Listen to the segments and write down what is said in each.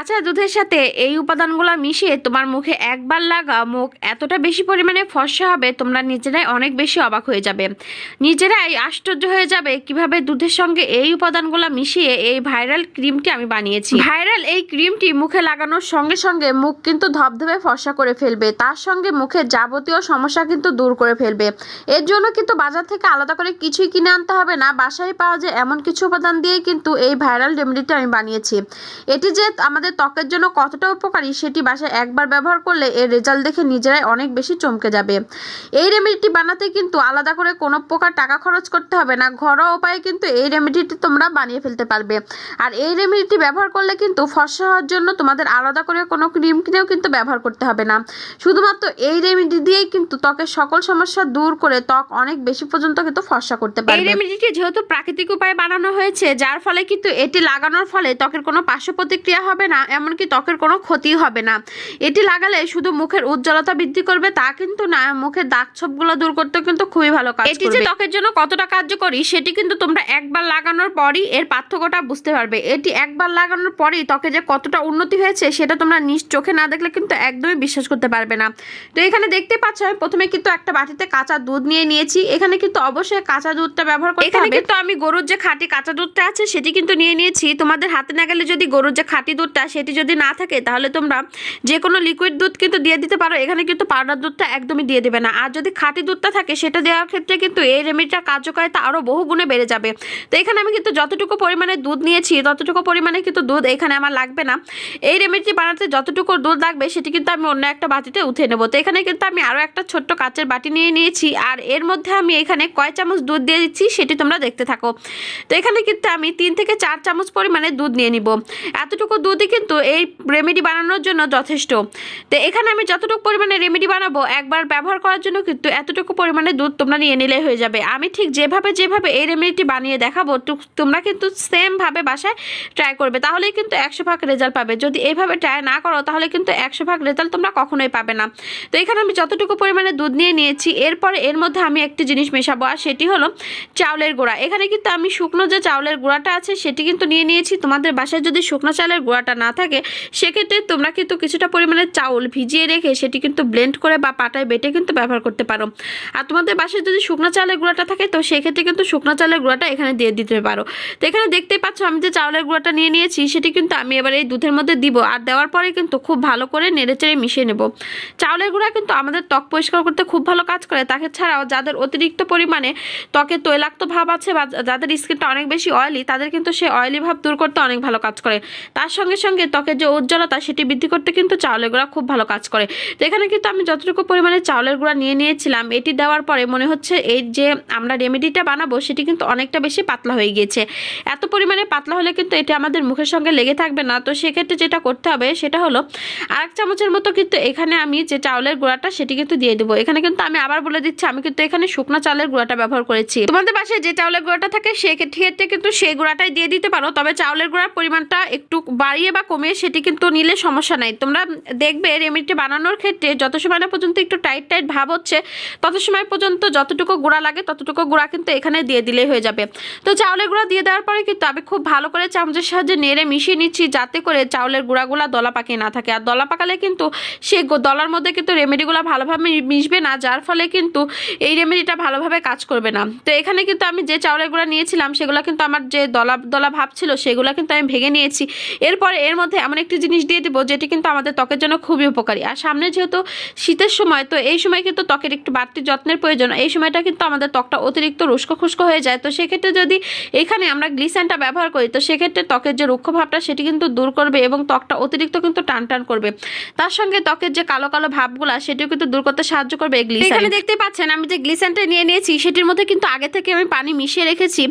কাঁচা দুধের সাথে এই উপাদানগুলো মিশিয়ে তোমার মুখে একবার লাগা মুখ এতটা বেশি পরিমাণে ফর্সা হবে, তোমরা নিজেরাই অনেক বেশি অবাক হয়ে যাবে। নিজেরাই আশ্চর্য হয়ে যাবে কীভাবে দুধের সঙ্গে এই উপাদানগুলো মিশিয়ে এই ভাইরাল ক্রিমটি আমি বানিয়েছি। ভাইরাল এই ক্রিমটি মুখে লাগানোর সঙ্গে সঙ্গে মুখ কিন্তু ধবধবে ফর্সা করে ফেলবে, তার সঙ্গে মুখের যাবতীয় সমস্যা কিন্তু দূর করে ফেলবে। এর জন্য কিন্তু বাজার থেকে আলাদা করে কিছুই কিনে আনতে হবে না, বাসায় পাওয়া যায় এমন কিছু উপাদান দিয়েই কিন্তু এই ভাইরাল রেমেডিটি আমি বানিয়েছি। এটি যে আমাদের ত্বকের জন্য কতটা উপকারী সেটি বাসায় একবার ব্যবহার করলে এর রেজাল্ট দেখে নিজেরাই অনেক বেশি চমকে যাবে। এই রেমেডিটি বানাতে কিন্তু আলাদা করে কোনো প্রকার টাকা খরচ করতে হবে না। ঘরোয়া উপায়ে কিন্তু এই রেমেডিটি তোমরা বানিয়ে ফেলতে পারবে। আর এই রেমেডিটি ব্যবহার করলে কিন্তু ফর্সা হওয়ার জন্য তোমাদের আলাদা করে কোনো ক্রিম কিনেও কিন্তু ব্যবহার করতে হবে না। শুধুমাত্র এই রেমেডি দিয়েই কিন্তু ত্বকের সকল সমস্যা দূর করে ত্বক অনেক বেশি পর্যন্ত কিন্তু ফর্সা করতে পারবে। এই রেমেডিটি যেহেতু প্রাকৃতিক উপায়ে বানানো হয়েছে যার ফলে কিন্তু এটি লাগানোর ফলে ত্বকের কোনো পার্শ্ব প্রতিক্রিয়া হবে না এমনকি ত্বকের কোনো ক্ষতি হবে না। এটি লাগালে শুধু মুখের উজ্জ্বলতা বৃদ্ধি করবে তা কিন্তু না মুখের দাগ ছোপগুলো দূর করতে কিন্তু খুবই ভালো কাজ এটি যে ত্বকের জন্য কতটা কার্যকরী সেটি কিন্তু তোমরা একবার লাগানোর পরই এর পার্থক্যটা বুঝতে পারবে। এটি একবার লাগানোর পরেই ত্বকে যে কতটা উন্নতি হয়েছে সেটা তোমরা নিজ চোখে না দেখলে কিন্তু একদমই বিশ্বাস করতে পারবে না। তো এখানে দেখতে পাচ্ছ আমি প্রথমে কিন্তু একটা বাটিতে কাঁচা দুধ নিয়ে নিয়েছি। এখানে কিন্তু অবশ্যই কাঁচা দুধটা ব্যবহার করতে এখানে কিন্তু আমি গরুর যে খাঁটি কাঁচা দুধটা আছে সেটি কিন্তু নিয়ে নিয়েছি। তোমাদের হাতে না গেলে যদি গরুর যে খাঁটি দুধটা সেটি যদি না থাকে, তাহলে তোমরা যে কোনো লিকুইড দুধ কিন্তু দিয়ে দিতে পারো। এখানে কিন্তু পাউডার দুধটা একদমই দিয়ে দেবে না। আর যদি খাঁটি দুধটা থাকে, সেটা দেওয়ার ক্ষেত্রে কিন্তু এই রেমেডিটা কার্যকারিতা আরও বহু গুণে বেড়ে যাবে। তো এখানে আমি কিন্তু যতটুকু পরিমাণে দুধ নিয়েছি, ততটুকু পরিমাণে কিন্তু দুধ এখানে আমার লাগবে না। এই রেমেডিটি বানাতে যতটুকু দুধ লাগবে, সেটি কিন্তু আমি অন্য একটা বাটিতে উঠে নেব। তো এখানে কিন্তু আমি আরও একটা ছোট্ট কাচের বাটি নিয়ে নিয়েছি, আর এর মধ্যে আমি এখানে কয় চামচ দুধ দিয়ে দিচ্ছি, সেটি তোমরা দেখতে থাকো। তো এখানে কিন্তু আমি তিন থেকে চার চামচ পরিমাণে দুধ নিয়ে নিব। এতটুকু দুধই কিন্তু এই রেমেডি বানানোর জন্য যথেষ্ট। তো এখানে আমি যতটুকু পরিমাণে রেমেডি বানাবো, একবার ব্যবহার করার জন্য কিন্তু এতটুকু পরিমাণে দুধ তোমরা নিয়ে নিলে হয়ে যাবে। আমি ঠিক যেভাবে যেভাবে এই রেমেডিটি বানিয়ে দেখাবো তোমরা কিন্তু সেমভাবে বাসায় ট্রাই করবে। তাহলেই কিন্তু একশো ভাগ রেজাল্ট পাবে। যদি এইভাবে ট্রাই না করো, তাহলে কিন্তু একশো ভাগ রেজাল্ট তোমরা কখনোই পাবে না। তো এখানে আমি যতটুকু পরিমাণে দুধ নিয়ে নিয়েছি, এরপরে এর মধ্যে আমি একটি জিনিস মেশাবো, আর সেটি হলো চাউলের গুঁড়া। এখানে কিন্তু আমি শুকনো যে চাউলের গুঁড়াটা আছে, সেটি কিন্তু নিয়ে নিয়েছি। তোমাদের বাসায় যদি শুকনো চালের গুঁড়াটা না থাকে, সেক্ষেত্রে তোমরা কিন্তু কিছুটা পরিমাণে চাউল ভিজিয়ে রেখে সেটি কিন্তু ব্লেন্ড করে বা পাটায় বেটে কিন্তু ব্যবহার করতে পারো। আর তোমাদের বাসায় যদি শুকনো চালের গুঁড়াটা থাকে, তো সেক্ষেত্রে কিন্তু শুকনো চালের গুঁড়াটা এখানে দিয়ে দিতে পারো। তো এখানে দেখতেই পাচ্ছ আমি যে চাউলের গুঁড়াটা নিয়ে নিয়েছি, সেটি কিন্তু আমি এবার এই দুধের মধ্যে দিব। আর দেওয়ার পরে কিন্তু খুব ভালো করে নেড়েচেড়ে মিশিয়ে নেব। চাউলের গুঁড়া কিন্তু আমাদের ত্বক পরিষ্কার করতে খুব ভালো কাজ করে। তাকে ছাড়াও যাদের অতিরিক্ত পরিমাণে ত্বকে তৈলাক্ত ভাব আছে বা যাদের স্কিনটা অনেক বেশি অয়েলি তাদের কিন্তু সেই অয়েলি ভাব দূর করতে অনেক ভালো কাজ করে। তার সঙ্গে সঙ্গে ত্বকের যে উজ্জ্বলতা সেটি বৃদ্ধি করতে কিন্তু চাউলের গুঁড়া খুব ভালো কাজ করে। তো এখানে কিন্তু আমি যতটুকু পরিমাণে চাউলের গুঁড়া নিয়ে নিয়েছিলাম, এটি দেওয়ার পরে মনে হচ্ছে এই যে আমরা রেমেডিটা বানাবো সেটি কিন্তু অনেকটা বেশি পাতলা হয়ে গিয়েছে। এত পরিমাণে পাতলা হলে কিন্তু এটা আমাদের মুখের সঙ্গে লেগে থাকবে না। তো সেক্ষেত্রে যেটা করতে হবে সেটা হলো আর এক চামচের মতো কিন্তু এখানে আমি যে চাউলের গুঁড়াটা সেটি কিন্তু দিয়ে দেবো। এখানে কিন্তু আমি আবার বলে দিচ্ছি, আমি কিন্তু এখানে শুকনো চালের গুঁড়াটা ব্যবহার করেছি। তোমাদের বাসায় যে চাউলের গুঁড়াটা থাকে সেক্ষেত্রে কিন্তু সেই গুঁড়াটাই দিয়ে দিতে পারো, তবে চাউলের গুঁড়ার পরিমাণটা একটু বাড়িয়ে বা কমিয়ে সেটি কিন্তু নিলে সমস্যা নাই। তোমরা দেখবে রেমেডিটি বানানোর ক্ষেত্রে যত সময় না পর্যন্ত একটু টাইট টাইট ভাব হচ্ছে, তত সময় পর্যন্ত যতটুকু গুঁড়া লাগে ততটুকু গুঁড়া কিন্তু এখানে দিয়ে দিলেই হয়ে যাবে। তো চাউলের গুঁড়া দিয়ে দেওয়ার পরে কিন্তু আমি খুব ভালো করে চামচের সাহায্যে নেড়ে মিশিয়ে নিচ্ছি যাতে করে চাউলের গুঁড়াগুলো দলা পাকিয়ে না থাকে। আর দলা পাকালে কিন্তু গো- দলার মধ্যে কিন্তু রেমেডিগুলো ভালোভাবে মিশবে না, যার ফলে কিন্তু এই রেমেডিটা ভালোভাবে কাজ করবে না। তো এখানে কিন্তু আমি যে চাউলের গুঁড়া নিয়েছিলাম সেগুলো কিন্তু আমার যে দলা দলা ভাব ছিল সেগুলো কিন্তু আমি ভেঙে নিয়েছি। এরপরে এর মধ্যে এমন একটি জিনিস দিয়ে দেবো, যেটি কিন্তু আমাদের ত্বকের জন্য খুবই উপকারী। আর সামনে যেহেতু শীতের সময়, তো এই সময় কিন্তু ত্বকের একটু বাড়তি যত্নের প্রয়োজন। এই সময়টা কিন্তু আমাদের ত্বকটা অতিরিক্ত রুস্কো খুস্কো হয়ে যায়। তো সেক্ষেত্রে যদি এখানে আমরা গ্লিসানটা ব্যবহার করি, তো সেক্ষেত্রে ত্বকের যে রুক্ষ ভাবটা, সেটি কিন্তু দূর করবে এবং ত্বকটা অতিরিক্ত কিন্তু টান টান করবে। তার সঙ্গে ত্বকের যে কালো কালো ভাবগুলো, সেটিও কিন্তু দূর করতে সাহায্য করবে এখানে দেখতে পাচ্ছেন, আমি যে গ্লিসানটা নিয়ে নিয়েছি, সেটির মধ্যে কিন্তু আগে থেকে আমি পানি মিশিয়ে রেখেছি।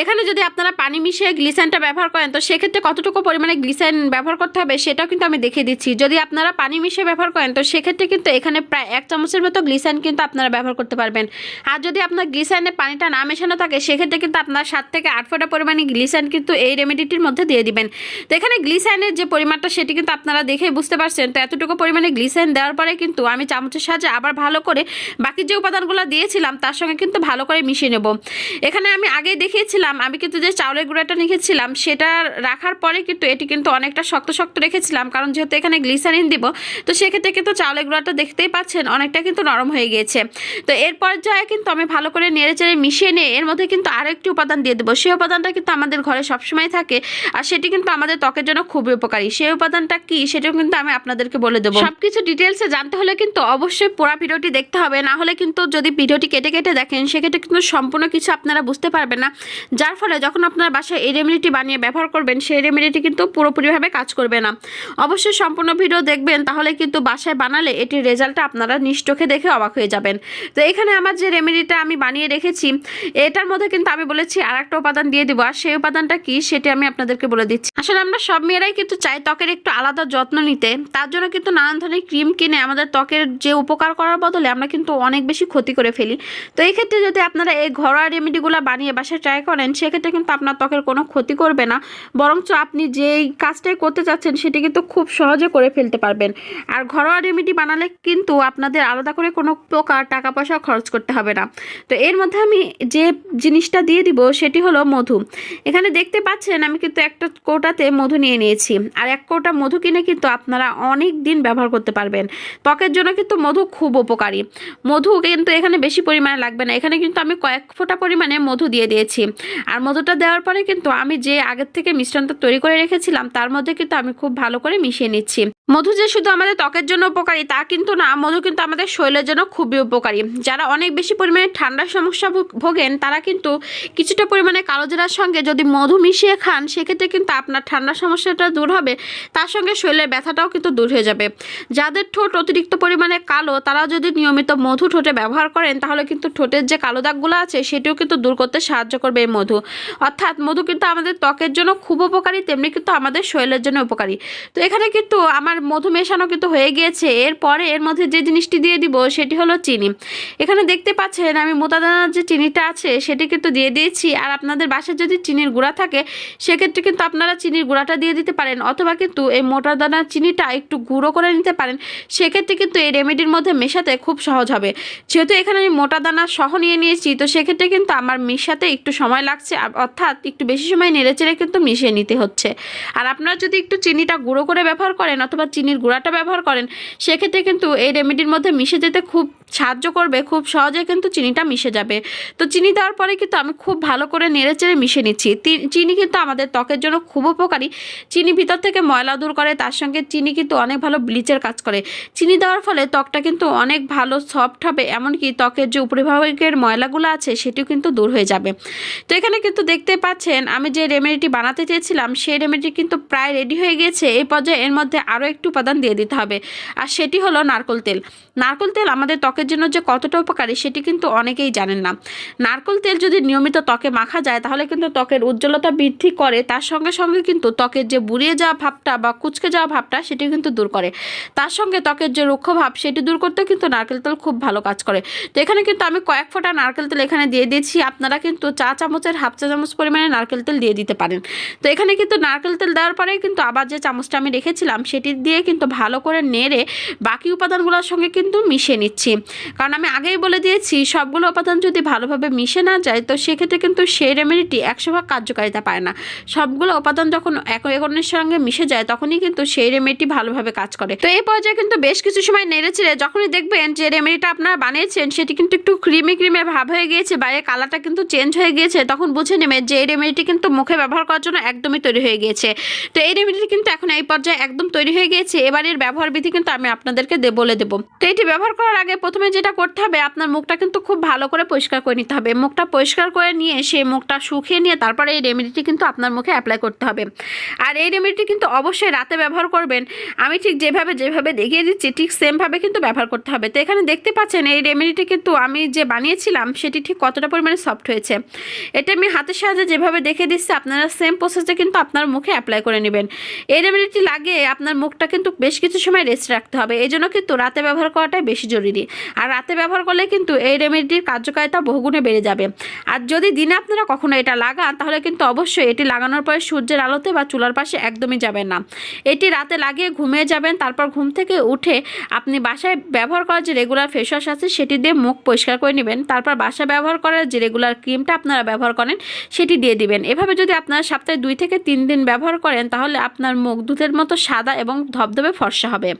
এখানে যদি আপনারা পানি মিশিয়ে গ্লিসানটা ব্যবহার করেন, তো সেক্ষেত্রে কতটুকু পরিমাণে গ্লিসান ব্যবহার করতে হবে, সেটাও কিন্তু আমি দেখিয়ে দিচ্ছি। যদি আপনারা পানি মিশিয়ে ব্যবহার করেন, তো সেক্ষেত্রে কিন্তু এখানে প্রায় এক চামচের মতো গ্লিসান কিন্তু আপনারা ব্যবহার করতে পারবেন। আর যদি আপনার গ্লিসানে পানিটা না মেশানো থাকে, সেক্ষেত্রে কিন্তু আপনার সাত থেকে আট ফোঁটা পরিমাণে গ্লিসান কিন্তু এই রেমেডিটির মধ্যে দিয়ে দিবেন। তো এখানে গ্লিসাইনের যে পরিমাণটা, সেটি কিন্তু আপনারা দেখেই বুঝতে পারছেন। তো এতটুকু পরিমাণে গ্লিসাইন দেওয়ার পরে কিন্তু আমি চামচের সাহায্যে আবার ভালো করে বাকি যে উপাদানগুলো দিয়েছিলাম, তার সঙ্গে কিন্তু ভালো করে মিশিয়ে নেব। এখানে আমি আগেই দেখিয়েছিলাম, আমি কিন্তু যে চাউলের গুঁড়াটা লিখেছিলাম সেটা রাখার পরে কিন্তু এটি কিন্তু অনেক অনেকটা শক্ত শক্ত রেখেছিলাম, কারণ যেহেতু এখানে গ্লিসারিন দিব, তো সেক্ষেত্রে কিন্তু চাউলের গুঁড়াটা দেখতেই পাচ্ছেন, অনেকটা কিন্তু নরম হয়ে গিয়েছে। তো এর পর্যায়ে কিন্তু আমি ভালো করে নেড়ে চেড়ে মিশিয়ে নিয়ে এর মধ্যে কিন্তু আরও একটি উপাদান দিয়ে দেবো। সেই উপাদানটা কিন্তু আমাদের ঘরে সবসময় থাকে, আর সেটি কিন্তু আমাদের ত্বকের জন্য খুবই উপকারী। সেই উপাদানটা কি সেটাও কিন্তু আমি আপনাদেরকে বলে দেবো। সব কিছু ডিটেলসে জানতে হলে কিন্তু অবশ্যই পুরো ভিডিওটি দেখতে হবে, না হলে কিন্তু যদি ভিডিওটি কেটে কেটে দেখেন, সেক্ষেত্রে কিন্তু সম্পূর্ণ কিছু আপনারা বুঝতে পারবেন না। যার ফলে যখন আপনার বাসায় এই রেমেডিটি বানিয়ে ব্যবহার করবেন, সেই রেমেডিটি কিন্তু পুরোপুরিভাবে কাজ করবে না। অবশ্যই সম্পূর্ণ ভিডিও দেখবেন, তাহলে কিন্তু বাসায় বানালে এটির রেজাল্টটা আপনারা নিশ্চোখে দেখে অবাক হয়ে যাবেন। তো এখানে আমার যে রেমেডিটা আমি বানিয়ে রেখেছি, এটার মধ্যে কিন্তু আমি বলেছি আর একটা উপাদান দিয়ে দিব, আর সেই উপাদানটা কি সেটি আমি আপনাদেরকে বলে দিচ্ছি। আসলে আমরা সব মেয়েরাই কিন্তু চাই ত্বকের একটু আলাদা যত্ন নিতে, তার জন্য কিন্তু নানান ধরনের ক্রিম কিনে আমাদের ত্বকের যে উপকার করার বদলে আমরা কিন্তু অনেক বেশি ক্ষতি করে ফেলি। তো এই ক্ষেত্রে যদি আপনারা এই ঘরোয়া রেমেডিগুলো বানিয়ে বাসায় ট্রাই করেন, সেক্ষেত্রে কিন্তু আপনার ত্বকের কোনো ক্ষতি করবে না। বরঞ্চ আপনি যেই কাজটাই করতে চাচ্ছেন সেটি কিন্তু খুব সহজে করে ফেলতে পারবেন। আর ঘরোয়া রেমেডি বানালে কিন্তু আপনাদের আলাদা করে কোনো প্রকার টাকা পয়সা খরচ করতে হবে না। তো এর মধ্যে আমি যে জিনিসটা দিয়ে দিব, সেটি হলো মধু। এখানে দেখতে পাচ্ছেন, আমি কিন্তু একটা কৌটাতে মধু নিয়ে নিয়েছি। আর এক কৌটা মধু কিনে কিন্তু আপনারা অনেক দিন ব্যবহার করতে পারবেন। ত্বকের জন্য কিন্তু মধু খুব উপকারী। মধু কিন্তু এখানে বেশি পরিমাণে লাগবে না। এখানে কিন্তু আমি কয়েক ফোঁটা পরিমাণে মধু দিয়ে দিয়েছি। আর মধুটা দেওয়ার পরে কিন্তু আমি যে আগের থেকে মিশ্রণটা তৈরি করে রেখেছিলাম, তার মধ্যে কিন্তু আমি খুব ভালো করে মিশিয়ে নিচ্ছি। মধু যে শুধু আমাদের ত্বকের জন্য উপকারী, তা কিন্তু না, মধু কিন্তু আমাদের শরীরের জন্য খুবই উপকারী। যারা অনেক বেশি পরিমাণে ঠান্ডার সমস্যা ভোগ- ভোগেন, তারা কিন্তু কিছুটা পরিমাণে কালো জিরার সঙ্গে যদি মধু মিশিয়ে খান, সেক্ষেত্রে কিন্তু আপনার ঠান্ডার সমস্যাটা দূর হবে, তার সঙ্গে শরীরের ব্যথাটাও কিন্তু দূর হয়ে যাবে। যাদের ঠোঁট অতিরিক্ত পরিমাণে কালো তারা যদি নিয়মিত মধু ঠোঁটে ব্যবহার করেন, তাহলে কিন্তু ঠোঁটের যে কালো দাগগুলো আছে, সেটিও কিন্তু দূর করতে সাহায্য করবে এই মধু। অর্থাৎ মধু কিন্তু আমাদের ত্বকের জন্য খুব উপকারী, তেমনি কিন্তু আমাদের শরীরের জন্য উপকারী। তো এখানে কিন্তু আমার মধু মেশানো কিন্তু হয়ে গিয়েছে। এরপরে এর মধ্যে যে জিনিসটি দিয়ে দিব সেটি হলো চিনি। এখানে দেখতে পাচ্ছেন আমি মোতাদানার যে চিনিটা আছে সেটি কিন্তু দিয়ে দিয়েছি। আর আপনাদের বাসায় যদি চিনির গুঁড়া থাকে, সেক্ষেত্রে কিন্তু আপনারা চিনির গুঁড়াটা দিয়ে দিতে পারেন। অথবা কিন্তু এই মোটা দানার চিনিটা একটু গুঁড়ো করে নিতে পারেন। সেক্ষেত্রে কিন্তু এই রেমেডির মধ্যে মেশাতে খুব সহজ হবে। যেহেতু এখানে আমি মোটা দানা সহ নিয়ে নিয়েছি, তো সেক্ষেত্রে কিন্তু আমার মেশাতে একটু সময় লাগছে। অর্থাৎ একটু বেশি সময় নেড়ে চেড়ে কিন্তু মিশিয়ে নিতে হচ্ছে। আর আপনারা যদি একটু চিনিটা গুঁড়ো করে ব্যবহার করেন অথবা চিনির গুঁড়াটা ব্যবহার করেন, সেক্ষেত্রে কিন্তু এই রেমেডির মধ্যে মিশে যেতে খুব সাহায্য করবে, খুব সহজে কিন্তু চিনিটা মিশে যাবে। তো চিনি দেওয়ার পরে কিন্তু আমি খুব ভালো করে নেড়ে চেড়ে মিশে নিচ্ছি। চিনি কিন্তু আমাদের ত্বকের জন্য খুব উপকারী। চিনি ভিতর থেকে ময়লা দূর করে, তার সঙ্গে চিনি কিন্তু অনেক ভালো ব্লিচের কাজ করে। চিনি দেওয়ার ফলে ত্বকটা কিন্তু অনেক ভালো সফট হবে, এমনকি ত্বকের যে উপরিভাগের ময়লাগুলো আছে, সেটিও কিন্তু দূর হয়ে যাবে। তো এখানে কিন্তু দেখতে পাচ্ছেন, আমি যে রেমেডিটি বানাতে চেয়েছিলাম, সেই রেমেডি কিন্তু প্রায় রেডি হয়ে গিয়েছে, এই পর্যায়ে এর মধ্যে আরও একটু উপাদান দিয়ে দিতে হবে। আর সেটি হলো নারকোল তেল। নারকোল তেল আমাদের ত্বকের জন্য যে কতটা উপকারী সেটি কিন্তু অনেকেই জানেন না। নারকোল তেল যদি নিয়মিত ত্বকে মাখা যায়, তাহলে কিন্তু ত্বকের উজ্জ্বলতা বৃদ্ধি করে, তার সঙ্গে সঙ্গে কিন্তু ত্বকের যে বুড়িয়ে যাওয়া ভাবটা বা কুচকে যাওয়া ভাবটা সেটি কিন্তু দূর করে। তার সঙ্গে ত্বকের যে রুক্ষ ভাব, সেটি দূর করতেও কিন্তু নারকেল তেল খুব ভালো কাজ করে। তো এখানে কিন্তু আমি কয়েক ফোঁটা নারকেল তেল এখানে দিয়ে দিয়েছি। আপনারা কিন্তু চা চামচের হাফ চা চামচ পরিমাণে নারকেল তেল দিয়ে দিতে পারেন। তো এখানে কিন্তু নারকেল তেল দেওয়ার পরে কিন্তু আবার যে চামচটা আমি রেখেছিলাম, সেটি দিয়ে কিন্তু ভালো করে নেড়ে বাকি উপাদানগুলোর সঙ্গে কিন্তু মিশিয়ে নিচ্ছি। কারণ আমি আগেই বলে দিয়েছি, সবগুলো উপাদান যদি ভালোভাবে মিশে না যায়, তো সেক্ষেত্রে কিন্তু সেই রেমেডিটি একশো ভাগ কার্যকারিতা পায় না। সবগুলো উপাদান যখন এক একনের সঙ্গে মিশে যায়, তখনই কিন্তু সেই রেমেডিটি ভালোভাবে কাজ করে। তো এই পর্যায়ে কিন্তু বেশ কিছু সময় নেড়েছিলে যখনই দেখবেন যে রেমেডিটা আপনারা বানিয়েছেন, সেটি কিন্তু একটু ক্রিমি ক্রিমে ভাব হয়ে গিয়েছে বাইরে কালারটা কিন্তু চেঞ্জ হয়ে গিয়েছে, তখন বুঝে নেবেন যে এই রেমেডিটি কিন্তু মুখে ব্যবহার করার জন্য একদমই তৈরি হয়ে গিয়েছে। এই রেমেডিটি কিন্তু এখন এই পর্যায়ে একদম তৈরি হয়ে গিয়েছে। এবারের ব্যবহার বিধি কিন্তু আমি আপনাদেরকে বলে দেবো। তো এটি ব্যবহার করার আগে প্রথমে যেটা করতে হবে, আপনার মুখটা কিন্তু খুব ভালো করে পরিষ্কার করে নিতে হবে। মুখটা পরিষ্কার করে নিয়ে সেই মুখটা শুকিয়ে নিয়ে তারপরে এই রেমেডিটি কিন্তু আপনার মুখে অ্যাপ্লাই করতে হবে। আর এই রেমেডিটি কিন্তু অবশ্যই রাতে ব্যবহার করবেন। আমি ঠিক যেভাবে যেভাবে দেখিয়ে দিচ্ছি, ঠিক সেমভাবে কিন্তু ব্যবহার করতে হবে। তো এখানে দেখতে পাচ্ছেন, এই রেমেডিটি কিন্তু আমি যে বানিয়েছিলাম, সেটি ঠিক কতটা পরিমাণে সফট হয়েছে। এটা আমি হাতের সাহায্যে যেভাবে দেখে দিচ্ছি, আপনারা সেম প্রসেসে কিন্তু আপনার মুখে অ্যাপ্লাই করে এই রেমেডিটি লাগিয়ে আপনার মুখটা কিন্তু বেশ কিছু সময় রেস্ট রাখতে হবে। এই জন্য কিন্তু রাতে ব্যবহার করাটাই বেশি জরুরি। আর রাতে ব্যবহার করলে কিন্তু এই রেমেডিটির কার্যকারিতা বহুগুণে বেড়ে যাবে। আর যদি দিনে আপনারা কখনো এটা লাগান, তাহলে কিন্তু অবশ্যই এটি লাগানোর পরে সূর্যের আলোতে বা চুলার পাশে একদমই যাবেন না। এটি রাতে লাগিয়ে ঘুমিয়ে যাবেন, তারপর ঘুম থেকে উঠে আপনি বাসায় ব্যবহার করার যে রেগুলার ফেস ওয়াশ আছে, সেটি দিয়ে মুখ পরিষ্কার করে নেবেন। তারপর বাসায় ব্যবহার করার যে রেগুলার ক্রিমটা আপনারা ব্যবহার করেন, সেটি দিয়ে দিবেন। এভাবে যদি আপনারা সপ্তাহে দুই থেকে তিন দিন ব্যবহার করেন তাহলে আপনার মুখ দুধের মতো সাদা এবং ধবধবে ফর্সা হবে।